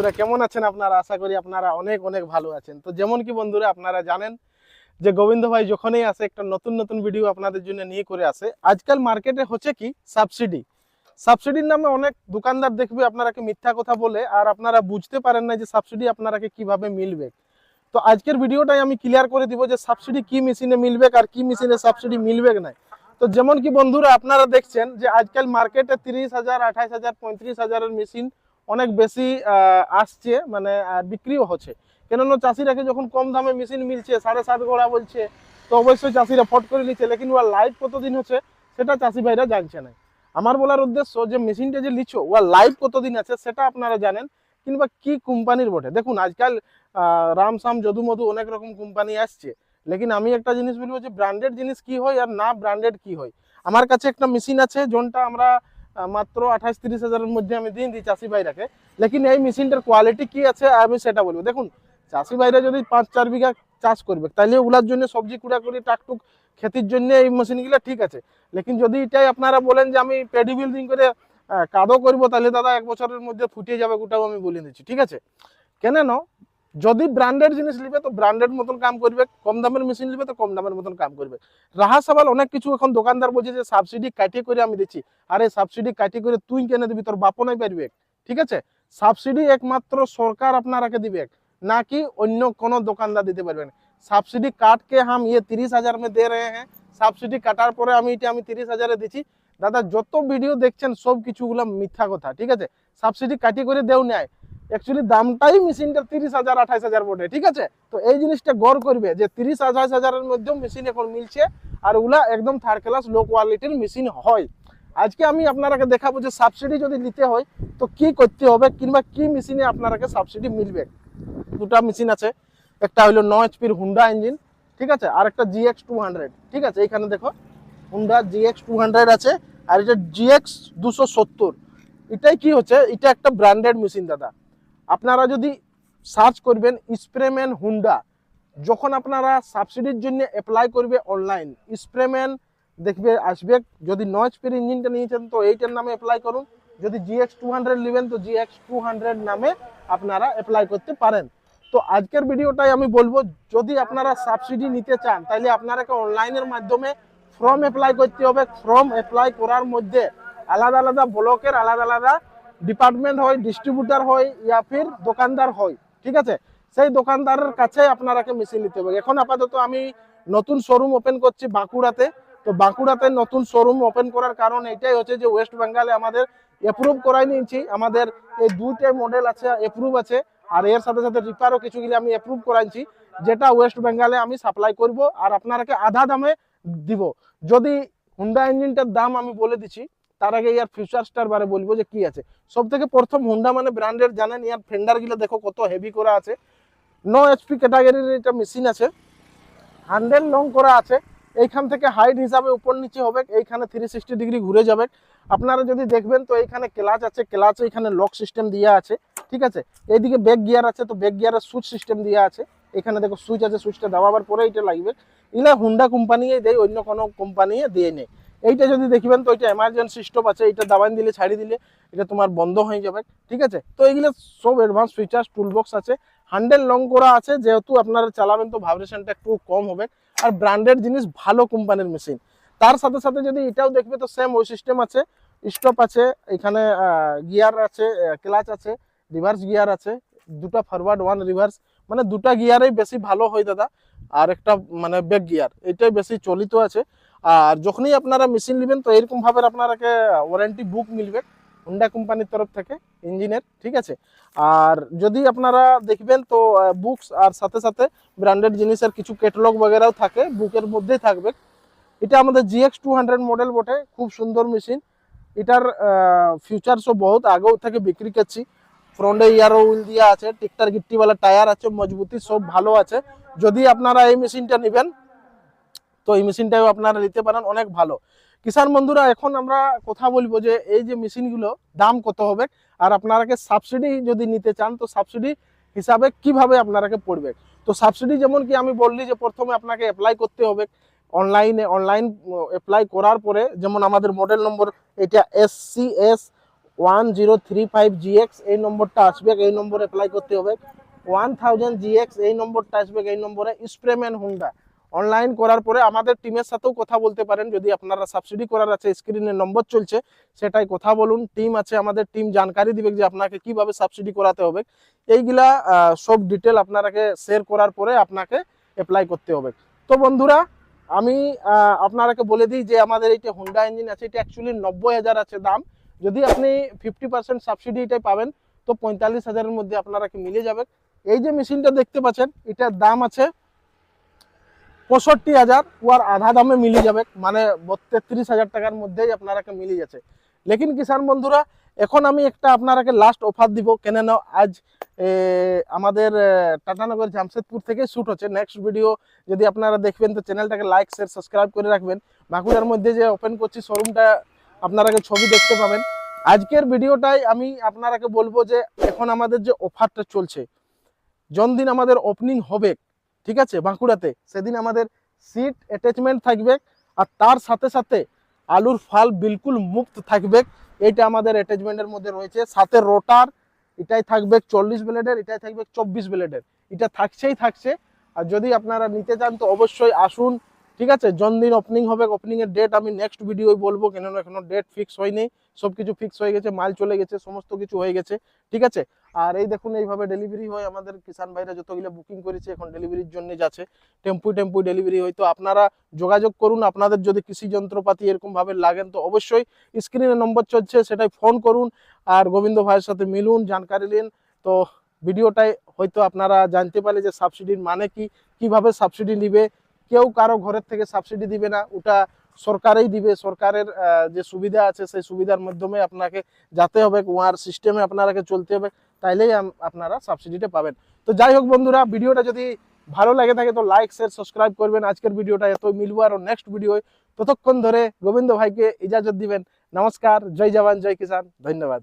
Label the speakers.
Speaker 1: বন্ধুরা, কেমন আছেন আপনারা? আশা করি আপনারা অনেক অনেক ভালো আছেন। তো যেমন কি বন্ধুরা, আপনারা জানেন যে গোবিন্দ ভাই যখনই আসে, একটা নতুন নতুন ভিডিও আপনাদের জন্য নিয়ে করে আসে। আজকাল মার্কেটে হচ্ছে কি? সাবসিডি সাবসিডির নামে অনেক দোকানদার দেখবে আপনারাকে মিথ্যা কথা বলে, আর আপনারা বুঝতে পারেন না যে সাবসিডি আপনারাকে কীভাবে মিলবে। তো আজকের ভিডিওটাই আমি ক্লিয়ার করে দিব যে সাবসিডি কি মেশিনে মিলবে আর কি মেশিনে সাবসিডি মিলবে না তো যেমন কি বন্ধুরা, আপনারা দেখছেন যে আজকাল মার্কেটে তিরিশ হাজার আঠাইশ হাজার, পঁয়ত্রিশ হাজারের মেশিন অনেক বেশি আসছে মানে বিক্রিও হচ্ছে। কেননা চাষিরাকে যখন কম দামে মেশিন মিলছে, সাড়ে সাত গোড়া বলছে, তো অবশ্যই চাষিরা ফট করে নিচ্ছে। লেকিন ওয়ার লাইফ কতদিন হচ্ছে, সেটা চাষি ভাইরা জানছে না। আমার বলার উদ্দেশ্য যে মেশিনটা যে লিছো, ওয়ার লাইফ কতদিন আছে, সেটা আপনারা জানেন, কিংবা কি কোম্পানির বটে। দেখুন, আজকাল রামসাম যদু মধু অনেক রকম কোম্পানি আসছে। লেকিন আমি একটা জিনিস বলব যে ব্র্যান্ডেড জিনিস কি হয় আর না ব্র্যান্ডেড কি হয়? আমার কাছে একটা মেশিন আছে যোনটা আমরা মাত্র আঠাশ তিরিশ হাজারের মধ্যে আমি দিয়ে দিই চাষি ভাইরাকে। লেকিন এই মেশিনটার কোয়ালিটি কি আছে আমি সেটা বলব। দেখুন চাষি ভাইরা যদি পাঁচ চার বিঘা চাষ করবে তাহলে ওগুলার জন্য সবজি কুড়া করি টাকটুক খেতির জন্য এই মেশিনগুলো ঠিক আছে। লেকিন যদি এটাই আপনারা বলেন যে আমি পেডি বিল্ডিং করে আহ, কাদো করব তাহলে দাদা এক বছরের মধ্যে ফুটিয়ে যাবে গোটাও আমি বলে দিচ্ছি। ঠিক আছে? কেন যদি ব্র্যান্ডেড জিনিস নিবে, তো ব্র্যান্ডেড মতন কাম করবে, কম দামের মেশিন নিবে, তো কম দামের মতন কাম করবে। রাহা সাবাল, অনেক কিছু এখন দোকানদার বলছে যে সাবসিডি কাটিয়ে করে আমি দিচ্ছি। আরে সাবসিডি কাটিয়ে করে তুই কেনে দিবি? তোর বাপ নাই পারবে। ঠিক আছে? সাবসিডি একমাত্র সরকার আপনারাকে দিবে। নাকি অন্য কোনো দোকানদার দিতে পারবে না। সাবসিডি কাটকে হাম ইয়ে তিরিশ হাজার মে দে রে হ্যাঁ। সাবসিডি কাটার পরে আমি এটা আমি তিরিশ হাজারে দিচ্ছি দাদা, যত ভিডিও দেখছেন, সব কিছুগুলো মিথ্যা কথা। ঠিক আছে? সাবসিডি কাটি করে দেও নেয় অ্যাকচুয়ালি দামটাই মেশিনটা তিরিশ হাজার, আঠাইশ হাজার বটে, ঠিক আছে? তো এই জিনিসটা গড় করবে যে তিরিশ আঠাইশ হাজারের মধ্যেও মেশিন এখন মিলছে আর ওগুলা একদম থার্ড ক্লাস লো কোয়ালিটির মেশিন হয়। আজকে আমি আপনারাকে দেখাবো যে সাবসিডি যদি নিতে হয়, তো কি করতে হবে কিংবা কি মেশিনে আপনারাকে সাবসিডি মিলবে? দুটা মেশিন আছে, একটা হলো ন এইচপির হুন্ডা ইঞ্জিন ঠিক আছে? আর একটা জিএক্স টু হান্ড্রেড ঠিক আছে? এখানে দেখো হুন্ডা জিএক্স টু হান্ড্রেড আছে, আর এটা জিএক্স দুশো সত্তর। এটাই কি হচ্ছে? এটা একটা ব্র্যান্ডেড মেশিন দাদা। আপনারা যদি সার্চ করবেন স্প্রেম্যান হুন্ডা যখন আপনারা সাবসিডির জন্য অ্যাপ্লাই করবে অনলাইন স্প্রেম্যান দেখবে, আসবে। যদি ন এইচপির ইঞ্জিনটা নিয়েছেন, তো এইটার নামে অ্যাপ্লাই করুন। যদি জিএক্স টু হান্ড্রেড নেবেন, তো জিএক্স টু হান্ড্রেড নামে আপনারা অ্যাপ্লাই করতে পারেন। তো আজকের ভিডিওটাই আমি বলব, যদি আপনারা সাবসিডি নিতে চান তাহলে আপনারাকে অনলাইনের মাধ্যমে ফর্ম অ্যাপ্লাই করতে হবে। ফর্ম অ্যাপ্লাই করার মধ্যে আলাদা আলাদা ব্লকের আলাদা আলাদা ডিপার্টমেন্ট হয় ডিস্ট্রিবিউটার হয়, ইয়া ফির দোকানদার হয়, ঠিক আছে? সেই দোকানদারের কাছে আপনারাকে মেশিন নিতে হবে। এখন আপাতত আমি নতুন শোরুম ওপেন করছি বাঁকুড়াতে। তো বাঁকুড়াতে নতুন শোরুম ওপেন করার কারণ এটাই হচ্ছে যে ওয়েস্ট বেঙ্গলে আমাদের অ্যাপ্রুভ করাই নিয়েছি। আমাদের এই দুইটা মডেল আছে অ্যাপ্রুভ আছে। আর এর সাথে সাথে রিপারও কিছুগুলি আমি অ্যাপ্রুভ করাইছি, যেটা ওয়েস্ট বেঙ্গলে আমি সাপ্লাই করব। আর আপনারাকে আধা দামে দিব। যদি হুন্ডা ইঞ্জিনটার দাম আমি বলে দিচ্ছি তার আগে ইয়ার ফিউচারসটার বারে বলব যে কি আছে। সব থেকে প্রথম হুন্ডা মানে ব্র্যান্ডের জানেন, ইয়ার ফেন্ডারগুলো দেখো কত হেভি করা আছে। নো এইচপি ক্যাটাগরির এটা মেশিন আছে। হ্যান্ডেল লং করা আছে। এইখান থেকে হাইট হিসাবে উপর নিচে হবে, এইখানে থ্রি সিক্সটি ডিগ্রি ঘুরে যাবে। আপনারা যদি দেখবেন তো এইখানে ক্লাচ আছে ক্লাচ এখানে লক সিস্টেম দেওয়া আছে, ঠিক আছে? এইদিকে ব্যাক গিয়ার আছে, তো ব্যাক গিয়ারের সুইচ সিস্টেম দেওয়া আছে। এখানে দেখো সুইচ আছে সুইচটা দেওয়াবার পরে এটা লাগবে। এগুলা হুন্ডা কোম্পানি দেয়, অন্য কোনো কোম্পানি দিয়ে নেই। এইটা যদি দেখবেন, তো এটা এমার্জেন্সি স্টপ আছে এটা দাবান দিলে, ছাড়ি দিলে, এটা তোমার বন্ধ হয়ে যাবে, ঠিক আছে? তো এইগুলো সব অ্যাডভান্স ফিচার্স টুলবক্স আছে। হান্ড্রেড লং করা আছে, যেহেতু আপনারা চালাবেন, তো ভাইব্রেশনটা একটু কম হবে। আর ব্র্যান্ডেড জিনিস, ভালো কোম্পানির মেশিন তার সাথে সাথে যদি এটাও দেখবে, তো সেম ওই সিস্টেম আছে। স্টপ আছে, এখানে গিয়ার আছে ক্লাচ আছে রিভার্স গিয়ার আছে, দুটা ফরওয়ার্ড ওয়ান রিভার্স মানে দুটা গিয়ারেই বেশি ভালো হয়, দাদা। আর একটা মানে ব্যাক গিয়ার এটাই বেশি চলিত আছে। আর যখনই আপনারা মেশিন নেবেন, তো এরকম ভাবে আপনারাকে ওয়ারেন্টি বুক মিলবে হুন্ডা কোম্পানির তরফ থেকে ইঞ্জিনের ঠিক আছে? আর যদি আপনারা দেখবেন, তো বুকস আর সাথে সাথে ব্র্যান্ডেড জিনিসের কিছু ক্যাটালগ বগেরাও থাকে বুকের মধ্যেই থাকবে। এটা আমাদের জিএক্স টু হান্ড্রেড মডেল বটে, খুব সুন্দর মেশিন এটার ফিউচারসও বহুত, আগেও থেকে বিক্রি করছি। ফ্রন্টে ইয়ারো উইল দেওয়া আছে টিকটার গিট্টিওয়ালা টায়ার আছে, মজবুতি সব ভালো আছে। যদি আপনারা এই মেশিনটা নেবেন তো এই মেশিনটাও আপনারা নিতে পারেন, অনেক ভালো। কিষান বন্ধুরা, এখন আমরা কথা বলব যে এই যে মেশিনগুলো দাম কত হবে আর আপনারাকে সাবসিডি যদি নিতে চান, তো সাবসিডি হিসাবে কীভাবে আপনারাকে পড়বে? তো সাবসিডি যেমন কি আমি বললি যে প্রথমে আপনাকে অ্যাপ্লাই করতে হবে। অনলাইনে, অনলাইন অ্যাপ্লাই করার পরে যেমন আমাদের মডেল নম্বর এটা S C S one zero three five GX এই নম্বরটা আসবে, এই নম্বরে অ্যাপ্লাই করতে হবে। ওয়ান থাউজেন্ড জিএক্স এই নম্বরটা আসবে, এই নম্বরে স্প্রেম্যান হুন্ডা অনলাইন করার পরে আমাদের টিমের সাথেও কথা বলতে পারেন। যদি আপনারা সাবসিডি করার আছে স্ক্রিনে নম্বর চলছে, সেটাই কথা বলুন। টিম আছে, আমাদের টিম জানকারি দিবে যে আপনাকে কীভাবে সাবসিডি করাতে হবে। এইগুলা সব ডিটেল আপনারাকে শেয়ার করার পরে আপনাকে অ্যাপ্লাই করতে হবে। তো বন্ধুরা, আমি আপনারাকে বলে দিই যে আমাদের এইটা হুন্ডা ইঞ্জিন আছে, এটা অ্যাকচুয়ালি নব্বই হাজার আছে দাম। যদি আপনি ফিফটি পার্সেন্ট সাবসিডি এটাই পাবেন, তো পঁয়তাল্লিশ হাজারের মধ্যে আপনারাকে মিলে যাবে। এই যে মেশিনটা দেখতে পাচ্ছেন, এটার দাম আছে পঁয়ষট্টি হাজার ওয়ার আধা দামে মিলে যাবে মানে তেত্রিশ হাজার টাকার মধ্যেই আপনারাকে মিলে যাচ্ছে। লেকিন কিষান বন্ধুরা, এখন আমি একটা আপনারাকে লাস্ট অফার দিব, কেন না আজ আমাদের টাটানগর জামশেদপুর থেকে শ্যুট হচ্ছে। নেক্সট ভিডিও যদি আপনারা দেখবেন, তো চ্যানেলটাকে লাইক শেয়ার সাবস্ক্রাইব করে রাখবেন। বাঁকুড়ার মধ্যে যে ওপেন করছি শোরুমটা আপনারাকে ছবি দেখতে পাবেন। আজকের ভিডিওটাই আমি আপনারাকে বলব যে, এখন আমাদের যে অফারটা চলছে জনদিন আমাদের ওপেনিং হবে ঠিক আছে, বাঁকুড়াতে। সেদিন আমাদের সিট অ্যাটাচমেন্ট থাকবে আর তার সাথে সাথে আলুর ফাল বিলকুল মুক্ত থাকবে। এটা আমাদের অ্যাটাচমেন্টের মধ্যে রয়েছে। সাথে রোটার এটাই থাকবে চল্লিশ ব্লেডের এটাই থাকবে চব্বিশ ব্লেডের এটা থাকছেই থাকছে। আর যদি আপনারা নিতে চান তো অবশ্যই আসুন ঠিক আছে? জনদিন ওপেনিং হবে ওপেনিং এর ডেট আমি নেক্সট ভিডিওয় বলব, কেননা এখনও ডেট ফিক্স হয়নি। সব কিছু ফিক্স হয়ে গেছে, মাল চলে গেছে, সমস্ত কিছু হয়ে গেছে, ঠিক আছে? আর এই দেখুন, এইভাবে ডেলিভারি হয় আমাদের কিষান ভাইরা যতগুলো বুকিং করেছে, এখন ডেলিভারির জন্য যাচ্ছে। টেম্পু টেম্পু ডেলিভারি হয়। তো আপনারা যোগাযোগ করুন, আপনাদের যদি কৃষি যন্ত্রপাতি এরকম ভাবে লাগেন তো অবশ্যই স্ক্রিনে নম্বর চলছে সেটাই ফোন করুন আর গোবিন্দ ভাইয়ের সাথে মিলুন, জানকারি নিন। তো ভিডিওটাই হয়তো আপনারা জানতে পারে যে সাবসিডির মানে কি, কীভাবে সাবসিডি নিবে কেউ কারও ঘরের থেকে সাবসিডি দিবে না, ওটা সরকারেই দিবে। সরকারের যে সুবিধা আছে সেই সুবিধার মাধ্যমে আপনাকে যেতে হবে ওয়ার সিস্টেমে আপনারাকে চলতে হবে, তাইলেই আপনারা সাবসিডিটা পাবেন। তো যাই হোক বন্ধুরা, ভিডিওটা যদি ভালো লাগে থাকে তো লাইক শেয়ার সাবস্ক্রাইব করবেন। আজকের ভিডিওটা এত মিলবো আর নেক্সট ভিডিও ততক্ষণ ধরে গোবিন্দ ভাইকে ইজাজত দিবেন। নমস্কার, জয় জওয়ান, জয় কিষান ধন্যবাদ।